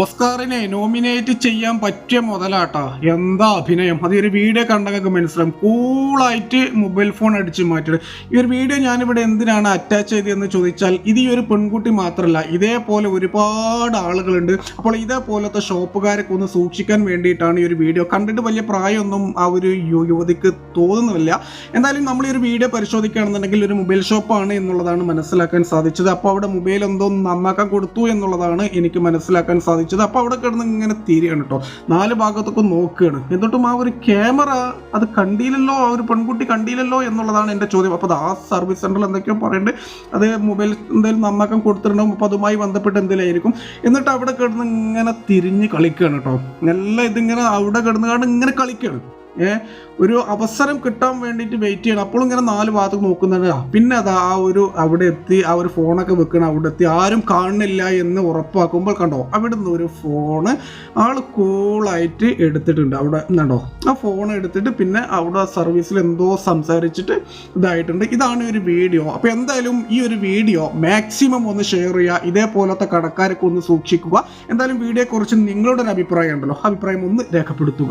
ഓസ്കാറിനെ nominate ചെയ്യാൻ പറ്റിയ മുതലാട്ടാ. എന്താ അഭിനയം? അത് ഈ ഒരു വീഡിയോ കണ്ടങ്ങൾക്ക് മനസ്സിലാവും. കൂളായിട്ട് മൊബൈൽ ഫോൺ അടിച്ച് മാറ്റി ഈ ഒരു വീഡിയോ ഞാനിവിടെ എന്തിനാണ് അറ്റാച്ച് ചെയ്തതെന്ന് ചോദിച്ചാൽ ഇത് ഈ ഒരു പെൺകുട്ടി മാത്രമല്ല ഇതേപോലെ ഒരുപാട് ആളുകളുണ്ട്. അപ്പോൾ ഇതേപോലത്തെ ഷോപ്പുകാരൊക്കെ ഒന്ന് സൂക്ഷിക്കാൻ വേണ്ടിയിട്ടാണ് ഈ ഒരു വീഡിയോ. കണ്ടിട്ട് വലിയ പ്രായമൊന്നും ആ ഒരു യുവതിക്ക് തോന്നുന്നില്ല. എന്തായാലും നമ്മൾ ഈ ഒരു വീഡിയോ പരിശോധിക്കുകയാണെന്നുണ്ടെങ്കിൽ ഒരു മൊബൈൽ ഷോപ്പാണ് എന്നുള്ളതാണ് മനസ്സിലാക്കാൻ സാധിച്ചത്. അപ്പോൾ അവിടെ മൊബൈൽ എന്തോ നന്നാക്കാൻ കൊടുത്തു എന്നുള്ളതാണ് എനിക്ക് മനസ്സിലാക്കാൻ സാധിച്ചത്. അപ്പോൾ അവിടെ കിടന്ന് ഇങ്ങനെ തിരിയാണ് കേട്ടോ നാല് ഭാഗത്തൊക്കെ നോക്കുകയാണ് എന്നിട്ടും ആ ഒരു ക്യാമറ അത് കണ്ടില്ലല്ലോ ആ ഒരു പെൺകുട്ടി കണ്ടില്ലല്ലോ എന്നുള്ളതാണ് എന്റെ ചോദ്യം. അപ്പോൾ അത് ആ സർവീസ് സെന്ററിൽ എന്തൊക്കെയോ പറയുന്നത് അത് മൊബൈൽ എന്തെങ്കിലും നന്നാക്കാൻ കൊടുത്തിട്ടുണ്ടാവും അപ്പോൾ അതുമായി ബന്ധപ്പെട്ട് എന്തെങ്കിലും എന്നിട്ട് അവിടെ കിടന്ന് ഇങ്ങനെ തിരിഞ്ഞ് കളിക്കുകയാണ് കേട്ടോ എല്ലാം ഇതിങ്ങനെ അവിടെ കിടന്ന് കാണും ഇങ്ങനെ കളിക്കുകയാണ് ഒരു അവസരം കിട്ടാൻ വേണ്ടിയിട്ട് വെയിറ്റ് ചെയ്യണം. അപ്പോൾ ഇങ്ങനെ നാല് ഭാഗത്ത് നോക്കുന്നുണ്ട്. പിന്നെ അത് ആ ഒരു അവിടെ എത്തി ആ ഒരു ഫോണൊക്കെ വെക്കണം അവിടെ എത്തി. ആരും കാണുന്നില്ല എന്ന് ഉറപ്പാക്കുമ്പോൾ കണ്ടോ അവിടെ നിന്ന് ഒരു ഫോണ് ആൾ കൂളായിട്ട് എടുത്തിട്ടുണ്ട്. അവിടെ കണ്ടോ ആ ഫോൺ എടുത്തിട്ട് പിന്നെ അവിടെ സർവീസിൽ എന്തോ സംസാരിച്ചിട്ട് ഇതായിട്ടുണ്ട്. ഇതാണ് ഒരു വീഡിയോ അപ്പോൾ എന്തായാലും ഈ ഒരു വീഡിയോ മാക്സിമം ഒന്ന് ഷെയർ ചെയ്യുക. ഇതേപോലത്തെ കടക്കാരൊക്കെ ഒന്ന് സൂക്ഷിക്കുക. എന്തായാലും വീഡിയോയെക്കുറിച്ച് നിങ്ങളുടെ ഒരു അഭിപ്രായം ഉണ്ടല്ലോ. അഭിപ്രായം ഒന്ന് രേഖപ്പെടുത്തുക.